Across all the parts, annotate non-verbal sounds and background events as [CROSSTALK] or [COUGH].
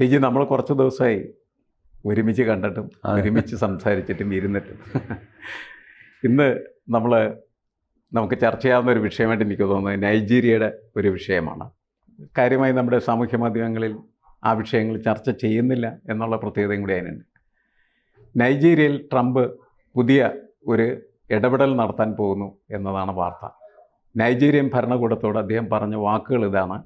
ടീജി നമ്മൾ കുറച്ച് ദിവസമായി ഒരുമിച്ച് കണ്ടിട്ടും ഒരുമിച്ച് സംസാരിച്ചിട്ടും ഇരുന്നിട്ടും. ഇന്ന് നമ്മൾ നമുക്ക് ചർച്ച ചെയ്യാവുന്ന ഒരു വിഷയമായിട്ട് എനിക്ക് തോന്നുന്നത് നൈജീരിയയുടെ ഒരു വിഷയമാണ്. കാര്യമായി നമ്മുടെ സാമൂഹ്യ മാധ്യമങ്ങളിൽ ആ വിഷയങ്ങൾ ചർച്ച ചെയ്യുന്നില്ല എന്നുള്ള പ്രത്യേകതയും കൂടി അതിനുണ്ട്. നൈജീരിയയിൽ ട്രംപ് പുതിയ ഒരു ഇടപെടൽ നടത്താൻ പോകുന്നു എന്നതാണ് വാർത്ത. നൈജീരിയൻ ഭരണകൂടത്തോട് അദ്ദേഹം പറഞ്ഞ വാക്കുകൾ ഇതാണ്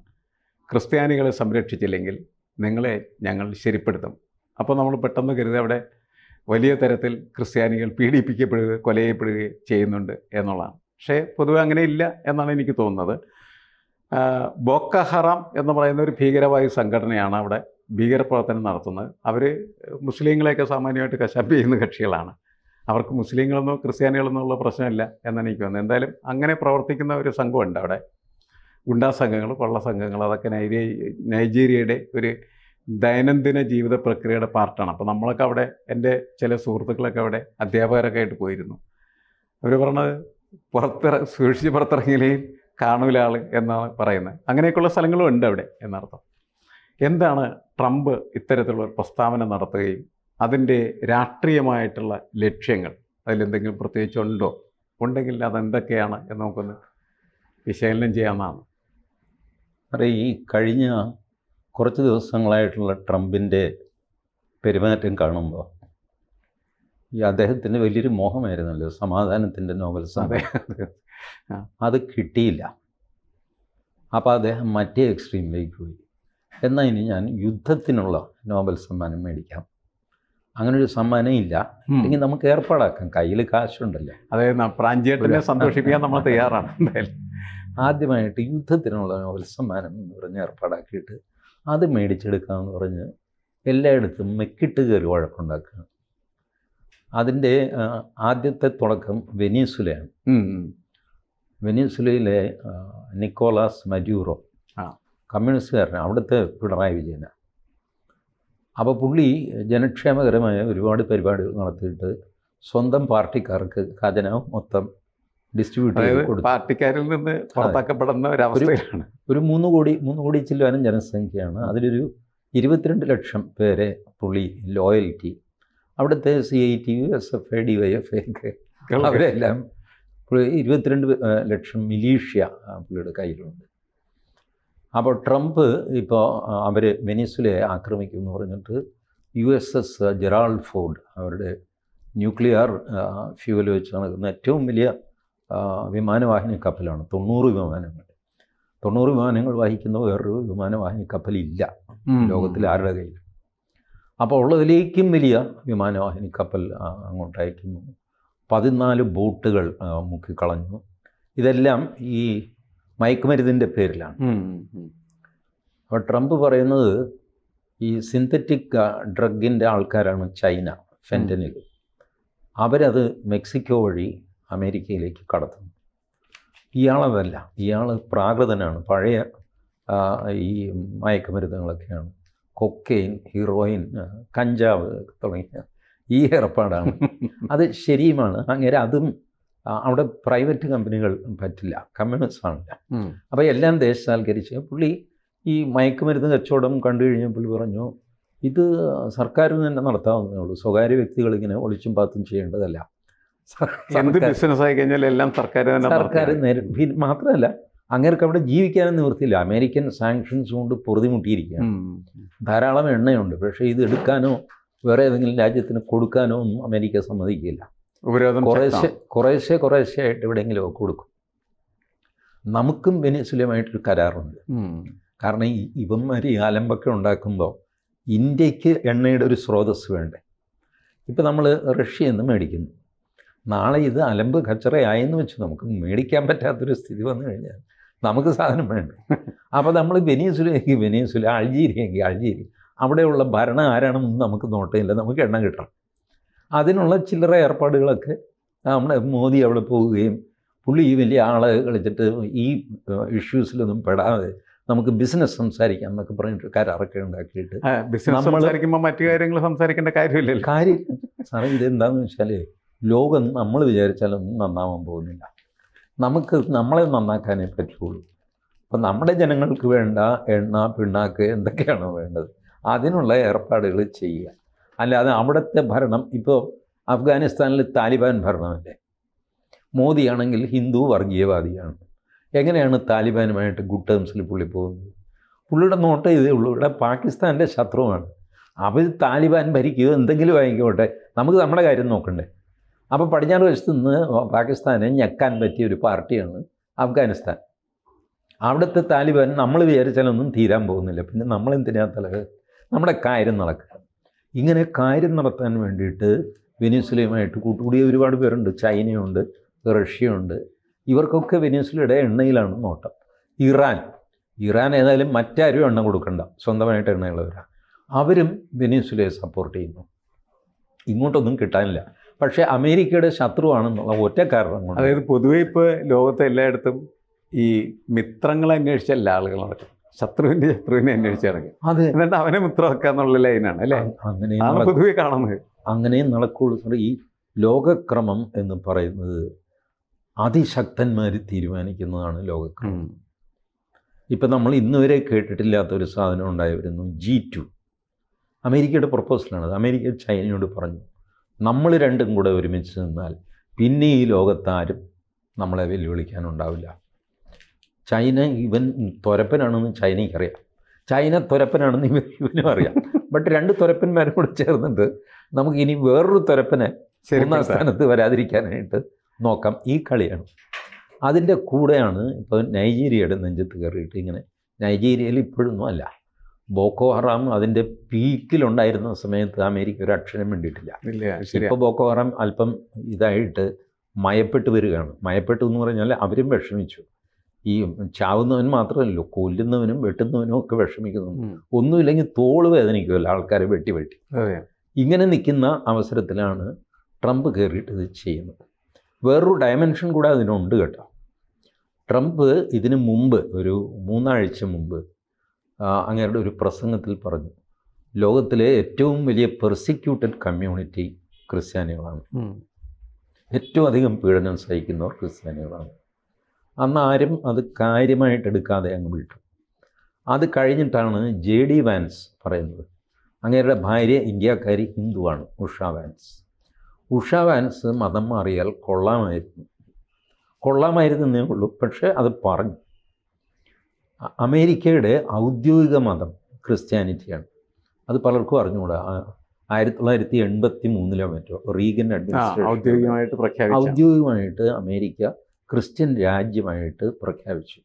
ക്രിസ്ത്യാനികളെ സംരക്ഷിച്ചില്ലെങ്കിൽ നിങ്ങളെ ഞങ്ങൾ ശരിപ്പെടുത്തും. അപ്പോൾ നമ്മൾ പെട്ടെന്ന് കരുതി അവിടെ വലിയ തരത്തിൽ ക്രിസ്ത്യാനികൾ പീഡിപ്പിക്കപ്പെടുക കൊല ചെയ്യപ്പെടുകയും ചെയ്യുന്നുണ്ട് എന്നുള്ളതാണ്. പക്ഷേ പൊതുവെ അങ്ങനെ ഇല്ല എന്നാണ് എനിക്ക് തോന്നുന്നത്. ബോക്കഹറാം ബോക്ക ഹറാം എന്ന് പറയുന്ന ഒരു ഭീകരവായു സംഘടനയാണ് അവിടെ ഭീകരപ്രവർത്തനം നടത്തുന്നത്. അവർ മുസ്ലിങ്ങളെയൊക്കെ സാമാന്യമായിട്ട് കശാപ്പ് ചെയ്യുന്ന കക്ഷികളാണ്. അവർക്ക് മുസ്ലിങ്ങളെന്നോ ക്രിസ്ത്യാനികളെന്നോ ഉള്ള പ്രശ്നമില്ല എന്നാണ് എനിക്ക് തോന്നുന്നത്. എന്തായാലും അങ്ങനെ പ്രവർത്തിക്കുന്ന ഒരു സംഘമുണ്ട് അവിടെ. ഗുണ്ടാ സംഘങ്ങൾ കൊള്ള സംഘങ്ങൾ അതൊക്കെ നൈജീരിയ നൈജീരിയയുടെ ഒരു ദൈനംദിന ജീവിത പ്രക്രിയയുടെ പാർട്ടാണ്. അപ്പോൾ നമ്മളൊക്കെ അവിടെ എന്റെ ചില സുഹൃത്തുക്കളൊക്കെ അവിടെ അധ്യാപകരൊക്കെ ആയിട്ട് പോയിരുന്നു. അവർ പറഞ്ഞത് പുറത്തിറ സൂക്ഷിച്ച് പുറത്തിറങ്ങിയില്ലെങ്കിൽ കാണൂല ആൾ എന്നാണ് പറയുന്നത്. അങ്ങനെയൊക്കെയുള്ള സ്ഥലങ്ങളും ഉണ്ട് അവിടെ എന്നർത്ഥം. എന്താണ് ട്രംപ് ഇത്തരത്തിലുള്ള ഒരു പ്രസ്താവന നടത്തുകയും അതിന്റെ രാഷ്ട്രീയമായിട്ടുള്ള ലക്ഷ്യങ്ങൾ? അതിലെന്തെങ്കിലും പ്രത്യേകിച്ച് ഉണ്ടോ? ഉണ്ടെങ്കിൽ അതെന്തൊക്കെയാണ് എന്ന് നമുക്കൊന്ന് വിശകലനം ചെയ്യാവുന്നതാണ്. അറിയ ഈ കഴിഞ്ഞ കുറച്ച് ദിവസങ്ങളായിട്ടുള്ള ട്രംപിന്റെ പെരുമാറ്റം കാണുമ്പോൾ ഈ അദ്ദേഹത്തിന് വലിയൊരു മോഹമായിരുന്നല്ലോ സമാധാനത്തിന്റെ നോവൽ സഭ അത് കിട്ടിയില്ല. അപ്പോൾ അദ്ദേഹം മറ്റേ എക്സ്ട്രീമിലേക്ക് പോയി. എന്നാൽ ഇനി ഞാൻ യുദ്ധത്തിനുള്ള നോബൽ സമ്മാനം മേടിക്കാം. അങ്ങനെ ഒരു സമ്മാനം ഇല്ല. അല്ലെങ്കിൽ നമുക്ക് ഏർപ്പാടാക്കാം. കയ്യിൽ കാശുണ്ടല്ലോ. അതായത് പ്രാഞ്ചേട്ടനെ സന്തോഷിപ്പിക്കാൻ നമ്മൾ തയ്യാറാണ്. [LAUGHS] എന്തായാലും. ആദ്യമായിട്ട് യുദ്ധത്തിനുള്ള നോബൽ സമ്മാനം എന്ന് പറഞ്ഞ് ഏർപ്പാടാക്കിയിട്ട് അത് മേടിച്ചെടുക്കാമെന്ന് പറഞ്ഞ് എല്ലായിടത്തും മെക്കിട്ട് കയറി വഴക്കുണ്ടാക്കുക. അതിന്റെ ആദ്യത്തെ തുടക്കം വെനീസുലയാണ്. വെനീസുലയിലെ നിക്കോളാസ് മജൂറോ കമ്മ്യൂണിസ്റ്റുകാരനാണ് അവിടുത്തെ പിണറായി വിജയനാണ് അപ്പോൾ പുള്ളി ജനക്ഷേമകരമായ ഒരുപാട് പരിപാടികൾ നടത്തിയിട്ട് സ്വന്തം പാർട്ടിക്കാർക്ക് ഖജനാവ് മൊത്തം ഡിസ്ട്രിബ്യൂട്ട് പാർട്ടിക്കാരിൽ നിന്ന് പുറത്താക്കപ്പെടുന്ന അവസ്ഥയാണ് ഒരു മൂന്ന് കോടി മൂന്ന് കോടി ചില്ലാനും ജനസംഖ്യയാണ്. അതിലൊരു ഇരുപത്തിരണ്ട് ലക്ഷം പേരെ പുള്ളി ലോയൽറ്റി അവിടുത്തെ C I T U S F I D Y F ഒക്കെ അവരെല്ലാം ഇരുപത്തിരണ്ട് ലക്ഷം മിലീഷ്യ പുള്ളിയുടെ കയ്യിലുണ്ട്. അപ്പോൾ ട്രംപ് ഇപ്പോൾ അവർ വെനിസുലയെ ആക്രമിക്കും എന്ന് പറഞ്ഞിട്ട് U S S Gerald Ford അവരുടെ ന്യൂക്ലിയർ ഫ്യൂവൽ വെച്ച് നടക്കുന്ന ഏറ്റവും വലിയ വിമാനവാഹിനി കപ്പലാണ്. തൊണ്ണൂറ് വിമാനങ്ങൾ. തൊണ്ണൂറ് വിമാനങ്ങൾ വഹിക്കുന്ന വേറൊരു വിമാനവാഹിനി കപ്പലില്ല ലോകത്തിൽ ആരുടെ കയ്യിൽ അപ്പോൾ ഉള്ളതിലേക്കും വലിയ വിമാനവാഹിനി കപ്പൽ അങ്ങോട്ടയക്കുന്നു. പതിനാല് ബോട്ടുകൾ മുക്കിക്കളഞ്ഞു. ഇതെല്ലാം ഈ മയക്കുമരുന്നിന്റെ പേരിലാണ്. അപ്പോൾ ട്രംപ് പറയുന്നത് ഈ സിന്തറ്റിക് ഡ്രഗിന്റെ ആൾക്കാരാണ് ചൈന ഫെന്റനിൽ അവരത് മെക്സിക്കോ വഴി അമേരിക്കയിലേക്ക് കടത്തുന്നു. ഇയാളതല്ല ഇയാൾ പ്രാകൃതനാണ്. പഴയ ഈ മയക്കുമരുന്നുകളൊക്കെയാണ്. കൊക്കെയിൻ ഹീറോയിൻ കഞ്ചാവ് തുടങ്ങിയ ഈ ഏർപ്പാടാണ്. അത് ശരിയുമാണ്. അങ്ങനെ അതും അവിടെ പ്രൈവറ്റ് കമ്പനികൾ പറ്റില്ല കമ്മ്യൂണിസ്റ്റ് ആണില്ല അപ്പോൾ എല്ലാം ദേശസാൽക്കരിച്ച് പുള്ളി ഈ മയക്കുമരുന്ന് കച്ചവടം കണ്ടു കഴിഞ്ഞപ്പോൾ പറഞ്ഞു ഇത് സർക്കാരിൽ തന്നെ നടത്താവുന്നേ ഉള്ളൂ. സ്വകാര്യ വ്യക്തികൾ ഇങ്ങനെ ഒളിച്ചും പാത്തും ചെയ്യേണ്ടതല്ല. എന്ത് ബിസിനസ് ആയി കഴിഞ്ഞാൽ എല്ലാം സർക്കാർ തന്നെ സർക്കാർ മാത്രമല്ല അങ്ങേർക്ക് അവിടെ ജീവിക്കാനും നിവൃത്തിയില്ല. അമേരിക്കൻ സാങ്ഷൻസ് കൊണ്ട് പൊറുതിമുട്ടിയിരിക്കുകയാണ്. ധാരാളം എണ്ണയുണ്ട്. പക്ഷേ ഇത് എടുക്കാനോ വേറെ ഏതെങ്കിലും രാജ്യത്തിന് കൊടുക്കാനോ ഒന്നും അമേരിക്ക സമ്മതിക്കില്ല കുറേശ്ശെ. കുറേശ്ശെ കുറേശ്ശെ ആയിട്ട് എവിടെയെങ്കിലും കൊടുക്കും. നമുക്കും വെനിസുലയുമായിട്ടൊരു കരാറുണ്ട്. കാരണം ഈ ഇവന്മാർ ഈ ആലമ്പൊക്കെ ഉണ്ടാക്കുമ്പോൾ ഇന്ത്യയ്ക്ക് എണ്ണയുടെ ഒരു സ്രോതസ് വേണ്ടേ? ഇപ്പം നമ്മൾ റഷ്യയിൽ നിന്ന് മേടിക്കുന്നു. നാളെ ഇത് അലമ്പ് കച്ചറയായെന്ന് വെച്ച് നമുക്ക് മേടിക്കാൻ പറ്റാത്തൊരു സ്ഥിതി വന്നു കഴിഞ്ഞാൽ നമുക്ക് സാധനം വേണ്ട? അപ്പോൾ നമ്മൾ വെനീസുലയെങ്കിൽ വെനീസുല അൾജീരിയെങ്കിൽ അൾജീരിയ അവിടെയുള്ള ഭരണം ആരാണെന്ന് നമുക്ക് നോട്ടമില്ല നമുക്ക് എണ്ണ കിട്ടണം. അതിനുള്ള ചില്ലറ ഏർപ്പാടുകളൊക്കെ നമ്മുടെ മോദി അവിടെ പോവുകയും പുള്ളി ഈ വലിയ ആളെ കളിച്ചിട്ട് ഈ ഇഷ്യൂസിലൊന്നും പെടാതെ നമുക്ക് ബിസിനസ് സംസാരിക്കാം എന്നൊക്കെ പറഞ്ഞിട്ട് കരാറൊക്കെ ഉണ്ടാക്കിയിട്ട് ബിസിനസ് സംസാരിക്കുമ്പോൾ മറ്റു കാര്യങ്ങൾ സംസാരിക്കേണ്ട കാര്യമില്ലല്ലോ. കാര്യം സാറേ ഇതെന്താണെന്ന് വെച്ചാൽ ലോകം നമ്മൾ വിചാരിച്ചാലൊന്നും നന്നാവാൻ പോകുന്നില്ല. നമുക്ക് നമ്മളെ നന്നാക്കാനേ പറ്റുള്ളൂ. അപ്പം നമ്മുടെ ജനങ്ങൾക്ക് വേണ്ട എണ്ണ പിണ്ണാക്ക് എന്തൊക്കെയാണോ വേണ്ടത്? അതിനുള്ള ഏർപ്പാടുകൾ ചെയ്യുക. അല്ലാതെ അവിടുത്തെ ഭരണം ഇപ്പോൾ അഫ്ഗാനിസ്ഥാനിൽ താലിബാൻ ഭരണമല്ലേ? മോദിയാണെങ്കിൽ ഹിന്ദു വർഗീയവാദിയാണ്. എങ്ങനെയാണ് താലിബാനുമായിട്ട് ഗുഡ് ടേംസിൽ പുള്ളി പോകുന്നത്? പുള്ളിയുടെ നോട്ടം ഇതേ ഉള്ളൂ. ഇവിടെ പാകിസ്ഥാന്റെ ശത്രുവാണ്. അവർ താലിബാൻ ഭരിക്കുക എന്തെങ്കിലും ആയിക്കോട്ടെ. നമുക്ക് നമ്മുടെ കാര്യം നോക്കണ്ടേ? അപ്പോൾ പടിഞ്ഞാറ് വശത്ത് നിന്ന് പാകിസ്ഥാനെ ഞെക്കാൻ പറ്റിയ ഒരു പാർട്ടിയാണ് അഫ്ഗാനിസ്ഥാൻ. അവിടുത്തെ താലിബാൻ നമ്മൾ വിചാരിച്ചാലൊന്നും തീരാൻ പോകുന്നില്ല. പിന്നെ നമ്മൾ എന്തിനാ തലക നമ്മുടെ കാര്യം നടക്കുക. ഇങ്ങനെ കാര്യം നടത്താൻ വേണ്ടിയിട്ട് വെനീസുലയുമായിട്ട് കൂട്ടുകൂടിയ ഒരുപാട് പേരുണ്ട്. ചൈനയുണ്ട് റഷ്യയുണ്ട്. ഇവർക്കൊക്കെ വെനീസുലയുടെ എണ്ണയിലാണ് നോട്ടം. ഇറാൻ ഇറാൻ ഏതായാലും മറ്റാരും എണ്ണ കൊടുക്കണ്ട. സ്വന്തമായിട്ട് എണ്ണയുള്ളവരാണ് അവരും വെനീസുലയെ സപ്പോർട്ട് ചെയ്യുന്നു. ഇങ്ങോട്ടൊന്നും കിട്ടാനില്ല. പക്ഷേ അമേരിക്കയുടെ ശത്രുവാണെന്നുള്ള ഒറ്റ കാരണം കൊണ്ട് അതായത് പൊതുവെ ഇപ്പോൾ ലോകത്തെ എല്ലായിടത്തും ഈ മിത്രങ്ങളെ അന്വേഷിച്ചല്ല ആളുകൾ നടക്കും ശത്രുവിന്റെ ശത്രുവിനെ അന്വേഷിച്ച് അതെ. എന്നിട്ട് അവനെ മിത്രമാക്കുക എന്നുള്ള ലൈനാണ് അല്ലേ? അങ്ങനെ പൊതുവെ കാണുന്നത്. അങ്ങനെ നടക്കുള്ളൂ സാർ ഈ ലോകക്രമം എന്ന് പറയുന്നത് അതിശക്തന്മാർ തീരുമാനിക്കുന്നതാണ് ലോകക്രമം. ഇപ്പം നമ്മൾ ഇന്നുവരെ കേട്ടിട്ടില്ലാത്തൊരു കേട്ടിട്ടില്ലാത്ത ഒരു സാധനം ഉണ്ടായി വരുന്നു ജി ടു. അമേരിക്കയുടെ പ്രപ്പോസലാണ് അത് അമേരിക്ക ചൈനയോട് പറഞ്ഞു. നമ്മൾ രണ്ടും കൂടെ ഒരുമിച്ച് നിന്നാൽ പിന്നെ ഈ ലോകത്താരും നമ്മളെ വെല്ലുവിളിക്കാനുണ്ടാവില്ല. ചൈന ഇവൻ തുരപ്പനാണെന്ന് ചൈനയ്ക്കറിയാം. ചൈന തുരപ്പനാണെന്ന് ഇവൻ ഇവനും അറിയാം. ബട്ട് രണ്ട് തുരപ്പന്മാരും കൂടെ ചേർന്നിട്ട് നമുക്ക് ഇനി വേറൊരു തുരപ്പനെ ഒന്നാം സ്ഥാനത്ത് വരാതിരിക്കാനായിട്ട് നോക്കാം. ഈ കളിയാണ്. അതിന്റെ കൂടെയാണ് ഇപ്പോൾ നൈജീരിയയുടെ നെഞ്ചത്ത് കയറിയിട്ട് ഇങ്ങനെ നൈജീരിയയിൽ ഇപ്പോഴൊന്നും അല്ല. ബോക്കോ ഹറാം അതിന്റെ പീക്കിലുണ്ടായിരുന്ന സമയത്ത് അമേരിക്ക ഒരു അക്ഷരം വേണ്ടിയിട്ടില്ല ഇപ്പോൾ ബോക്കോ ഹറാം അല്പം ഇതായിട്ട് മയപ്പെട്ട് വരികയാണ്. മയപ്പെട്ടു എന്ന് പറഞ്ഞാൽ അവരും വിഷമിച്ചു. ഈ ചാവുന്നവൻ മാത്രമല്ലല്ലോ കൊല്ലുന്നവനും വെട്ടുന്നവനും ഒക്കെ വിഷമിക്കുന്നു. ഒന്നുമില്ലെങ്കിൽ തോൾ വേദനിക്കുമല്ലോ ആൾക്കാരെ വെട്ടി വെട്ടി. ഇങ്ങനെ നിൽക്കുന്ന അവസരത്തിലാണ് ട്രംപ് കയറിയിട്ട് ഇത് ചെയ്യുന്നത്. വേറൊരു ഡയമെൻഷൻ കൂടെ അതിനുണ്ട് കേട്ടോ. ട്രംപ് ഇതിനു മുമ്പ് ഒരു മൂന്നാഴ്ച മുമ്പ് അങ്ങേരുടെ ഒരു പ്രസംഗത്തിൽ പറഞ്ഞു. ലോകത്തിലെ ഏറ്റവും വലിയ പെർസിക്യൂട്ടഡ് കമ്മ്യൂണിറ്റി ക്രിസ്ത്യാനികളാണ്. ഏറ്റവും അധികം പീഡനം സഹിക്കുന്നവർ ക്രിസ്ത്യാനികളാണ്. അന്ന് ആരും അത് കാര്യമായിട്ട് എടുക്കാതെ അങ്ങ് വിട്ടു. അത് കഴിഞ്ഞിട്ടാണ് ജെ ഡി വാൻസ് പറയുന്നത്. അങ്ങേരുടെ ഭാര്യ ഇന്ത്യക്കാരി ഹിന്ദുവാണ് ഉഷ വാൻസ്. ഉഷ വാൻസ് മതം മാറിയാൽ കൊള്ളാമായിരുന്നു. കൊള്ളാമായിരുന്നേ ഉള്ളൂ പക്ഷേ അത് പറഞ്ഞു. അമേരിക്കയുടെ ഔദ്യോഗിക മതം ക്രിസ്ത്യാനിറ്റിയാണ്. അത് പലർക്കും അറിഞ്ഞുകൂടാ. ആയിരത്തി തൊള്ളായിരത്തി എൺപത്തി മൂന്നിലോ മറ്റോ റീഗൻ അഡ്മിനിസ്ട്രേഷൻ ഔദ്യോഗികമായിട്ട് പ്രഖ്യാപിച്ച. ഔദ്യോഗികമായിട്ട് അമേരിക്ക ക്രിസ്ത്യൻ രാജ്യമായിട്ട് പ്രഖ്യാപിച്ചു.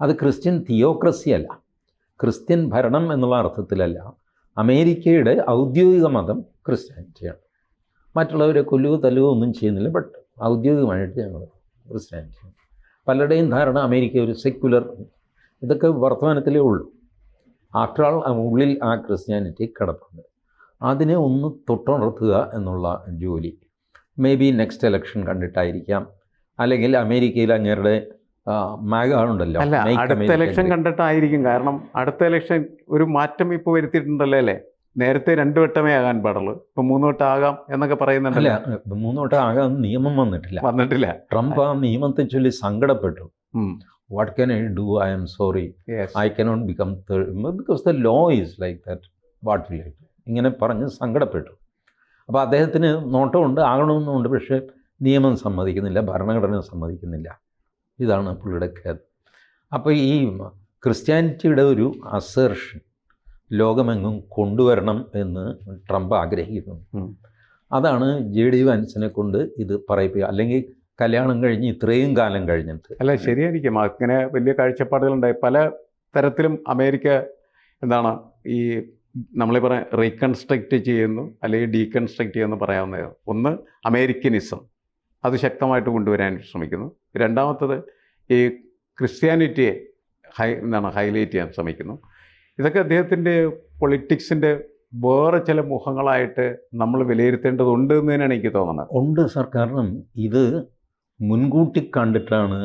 അത് ക്രിസ്ത്യൻ തിയോക്രസി അല്ല. ക്രിസ്ത്യൻ ഭരണം എന്നുള്ള അർത്ഥത്തിലല്ല. അമേരിക്കയുടെ ഔദ്യോഗിക മതം ക്രിസ്ത്യാനിറ്റിയാണ്. മറ്റുള്ളവരെ കൊല്ലുകയോ തല്ലുകയോ ഒന്നും ചെയ്യുന്നില്ല ബട്ട് ഔദ്യോഗികമായിട്ട് ഞങ്ങൾ ക്രിസ്ത്യാനിറ്റിയാണ്. പലരുടെയും ധാരണ അമേരിക്ക ഒരു സെക്യുലർ ഇതൊക്കെ വർത്തമാനത്തിലേ ഉള്ളൂ. ആഫ്റ്റർ ആൾ ഉള്ളിൽ ആ ക്രിസ്ത്യാനിറ്റി കിടപ്പുണ്ട്. അതിനെ ഒന്ന് തൊട്ടുണർത്തുക എന്നുള്ള ജോലി. മേ ബി നെക്സ്റ്റ് ഇലക്ഷൻ കണ്ടിട്ടായിരിക്കാം. അല്ലെങ്കിൽ അമേരിക്കയിൽ അങ്ങേരുടെ മാഗാണുണ്ടല്ലോ ഉണ്ടല്ലോ. അടുത്ത ഇലക്ഷൻ കണ്ടിട്ടായിരിക്കും. കാരണം അടുത്ത ഇലക്ഷൻ ഒരു മാറ്റം ഇപ്പോൾ വരുത്തിയിട്ടുണ്ടല്ലോ അല്ലേ? നേരത്തെ രണ്ടു വട്ടമേ ആകാൻ പാടുള്ളൂ. ഇപ്പൊ മൂന്ന് വട്ടം ആകാം എന്നൊക്കെ പറയുന്നുണ്ടല്ല. മൂന്ന് വട്ടം ആകാൻ നിയമം വന്നിട്ടില്ല. വന്നിട്ടില്ല. ട്രംപ് ആ നിയമത്തെ ചൊല്ലി സങ്കടപ്പെട്ടു. What can I do I am sorry cannot I cannot become because the law is like that what will I ഇങ്ങനെ പറഞ്ഞ് സങ്കടപ്പെട്ടു. അപ്പോൾ അദ്ദേഹത്തിന് നോട്ടമുണ്ട് ആകണമെന്നുണ്ട് പക്ഷേ നിയമം സമ്മതിക്കുന്നില്ല ഭരണഘടന സമ്മതിക്കുന്നില്ല. ഇതാണ് പുള്ളിയുടെ ഖേദം. അപ്പോൾ ഈ ക്രിസ്ത്യാനിറ്റിയുടെ ഒരു അസേർഷൻ ലോകമെങ്ങും കൊണ്ടുവരണം എന്ന് ട്രംപ് ആഗ്രഹിക്കുന്നു. അതാണ് ജെ ഡി വാൻസിനെ കൊണ്ട് ഇത് പറയിപ്പിക്കുക. അല്ലെങ്കിൽ കല്യാണം കഴിഞ്ഞ് ഇത്രയും കാലം കഴിഞ്ഞിട്ട്. അല്ല ശരിയായിരിക്കും. അങ്ങനെ വലിയ കാഴ്ചപ്പാടുകളുണ്ടായി. പല തരത്തിലും അമേരിക്ക എന്താണ് ഈ നമ്മളീ പറയാം റീകൺസ്ട്രക്റ്റ് ചെയ്യുന്നു അല്ലെങ്കിൽ ഡീകൺസ്ട്രക്റ്റ് ചെയ്യുന്നു പറയാവുന്നത് ഒന്ന് അമേരിക്കനിസം. അത് ശക്തമായിട്ട് കൊണ്ടുവരാൻ ശ്രമിക്കുന്നു. രണ്ടാമത്തത് ഈ ക്രിസ്ത്യാനിറ്റിയെ ഹൈ എന്താണ് ഹൈലൈറ്റ് ചെയ്യാൻ ശ്രമിക്കുന്നു. ഇതൊക്കെ അദ്ദേഹത്തിന്റെ പൊളിറ്റിക്സിന്റെ വേറെ ചില മുഖങ്ങളായിട്ട് നമ്മൾ വിലയിരുത്തേണ്ടതുണ്ട് എന്ന് തന്നെയാണ് എനിക്ക് തോന്നുന്നത്. ഉണ്ട് സർ. കാരണം ഇത് മുൻകൂട്ടി കണ്ടിട്ടാണ്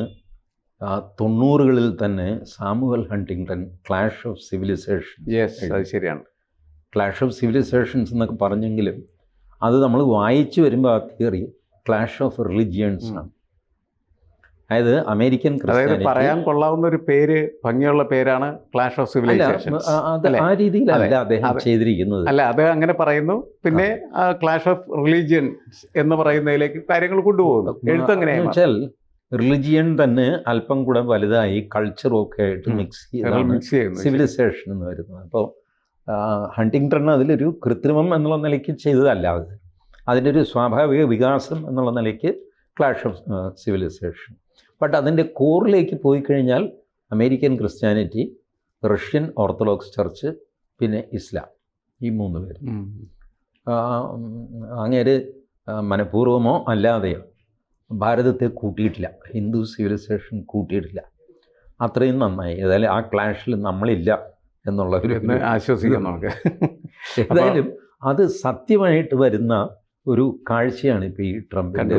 ആ തൊണ്ണൂറുകളിൽ തന്നെ Samuel Huntington clash of civilisation yes അത് ശരിയാണ്. ക്ലാഷ് ഓഫ് സിവിലൈസേഷൻസ് എന്നൊക്കെ പറഞ്ഞെങ്കിലും അത് നമ്മൾ വായിച്ചു വരുമ്പോൾ ആ തിയറി ക്ലാഷ് ഓഫ് റിലിജിയൻസ് ആണ് അതായത് അമേരിക്കൻ അതായത് പറയാൻ കൊള്ളാവുന്ന ഒരു പേര് ഭംഗിയുള്ള പേരാണ് ക്ലാഷ് ഓഫ് സിവിലൈസേഷൻ ആ- രീതിയിലല്ല അദ്ദേഹം ചെയ്തിരിക്കുന്നത്. അല്ല അത് അങ്ങനെ പറയുന്നു. പിന്നെ ക്ലാഷ് ഓഫ് റിലീജിയൻ എന്ന് പറയുന്നതിലേക്ക് കാര്യങ്ങൾ കൊണ്ടുപോകുന്നു. എഴുത്ത് എങ്ങനെയാ വെച്ചാൽ റിലിജിയൻ തന്നെ അല്പം കൂടെ വലുതായി കൾച്ചറും ഒക്കെ ആയിട്ട് മിക്സ് ചെയ്ത് മിക്സ് ചെയ്യുന്നു സിവിലൈസേഷൻ എന്ന് വരുന്നത് അപ്പോൾ ഹണ്ടിങ്ടൺ അതിലൊരു കൃത്രിമം എന്നുള്ള നിലയ്ക്ക് ചെയ്തതല്ല അത്. അതിന്റെ ഒരു സ്വാഭാവിക വികാസം എന്നുള്ള നിലയ്ക്ക് ക്ലാഷ് ഓഫ് സിവിലൈസേഷൻ ബട്ട് അതിന്റെ കോറിലേക്ക് പോയി കഴിഞ്ഞാൽ American Christianity Russian Orthodox church പിന്നെ ഇസ്ലാം ഈ മൂന്ന് പേര്. അങ്ങേര് മനഃപൂർവമോ അല്ലാതെയോ ഭാരതത്തെ കൂട്ടിയിട്ടില്ല. ഹിന്ദു സിവിലൈസേഷൻ കൂട്ടിയിട്ടില്ല. അത്രയും നന്നായി. ഏതായാലും ആ ക്ലാഷിൽ നമ്മളില്ല എന്നുള്ള ഒരു ആശ്വസിക്കാം നമുക്ക്. [LAUGHS] ഏതായാലും അത് സത്യമായിട്ട് വരുന്ന ഒരു കാഴ്ചയാണ് ഇപ്പോൾ ഈ ട്രംപിന്റെ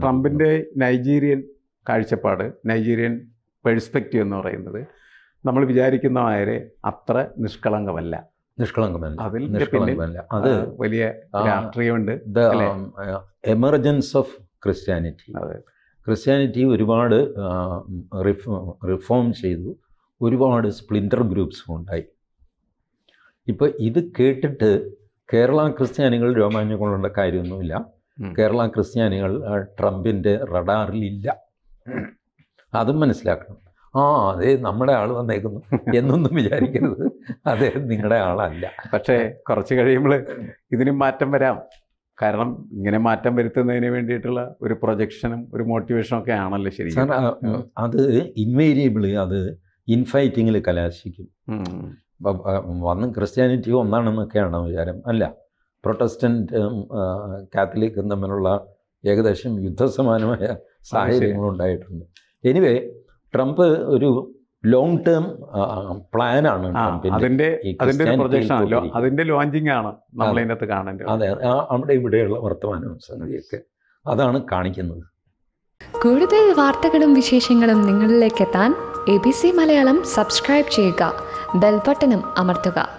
ട്രംപിന്റെ നൈജീരിയൻ കാഴ്ചപ്പാട് നൈജീരിയൻ പെഴ്സ്പെക്റ്റീവ് എന്ന് പറയുന്നത് നമ്മൾ വിചാരിക്കുന്ന മാതിരി അത്ര നിഷ്കളങ്കമല്ല. നിഷ്കളങ്കമല്ല. അതിൽ നിഷ്കളങ്കമല്ല. അത് വലിയ രാഷ്ട്രീയമുണ്ട്? Emergence of Christianity. ക്രിസ്ത്യാനിറ്റി ഒരുപാട് റിഫോം ചെയ്തു. ഒരുപാട് സ്പ്ലിൻഡർ ഗ്രൂപ്പ്സും ഉണ്ടായി. ഇപ്പോൾ ഇത് കേട്ടിട്ട് കേരള ക്രിസ്ത്യാനികൾ രോമാഞ്ചം കൊള്ളേണ്ട കാര്യമൊന്നുമില്ല. കേരള ക്രിസ്ത്യാനികൾ ട്രംപിന്റെ ട്രംപിന്റെ റഡാറിലില്ല. അതും മനസ്സിലാക്കണം. ആ അതെ നമ്മുടെ ആൾ വന്നേക്കുന്നു എന്നൊന്നും വിചാരിക്കരുത്. അതെ നിങ്ങളുടെ ആളല്ല. പക്ഷേ കുറച്ച് കഴിയുമ്പോൾ ഇതിനും മാറ്റം വരാം. കാരണം ഇങ്ങനെ മാറ്റം വരുത്തുന്നതിന് വേണ്ടിയിട്ടുള്ള ഒരു പ്രൊജക്ഷനും ഒരു മോട്ടിവേഷനും ഒക്കെ ആണല്ലോ ശരി സാർ അത് ഇൻവേരിയബിൾ അത് ഇൻഫൈറ്റിങ്ങിൽ കലാശിക്കും. വന്ന് ക്രിസ്ത്യാനിറ്റി ഒന്നാണെന്നൊക്കെയാണ് വിചാരം? അല്ല. പ്രൊട്ടസ്റ്റന്റും കാത്തലിക്കും തമ്മിലുള്ള ഏകദേശം യുദ്ധസമാനമായ സാഹചര്യങ്ങളും ഉണ്ടായിട്ടുണ്ട് എനിവേ ട്രംപ് ഒരു ലോങ് ടേം പ്ലാനാണ് അതിന്റെ അതിന്റെ പ്രൊജക്ഷൻ അതിന്റെ ലോഞ്ചിങ് ആണ് നമ്മൾ ഇതിനകത്ത് കാണേണ്ടത്. അതെ അവിടെ ഇവിടെയുള്ള വർത്തമാനവും സംഗതിയൊക്കെ അതാണ് കാണിക്കുന്നത്. കൂടുതൽ വാർത്തകളും വിശേഷങ്ങളും നിങ്ങളിലേക്ക് എത്താൻ A B C Malayalam subscribe ചെയ്യുക. ബെൽബട്ടനും അമർത്തുക.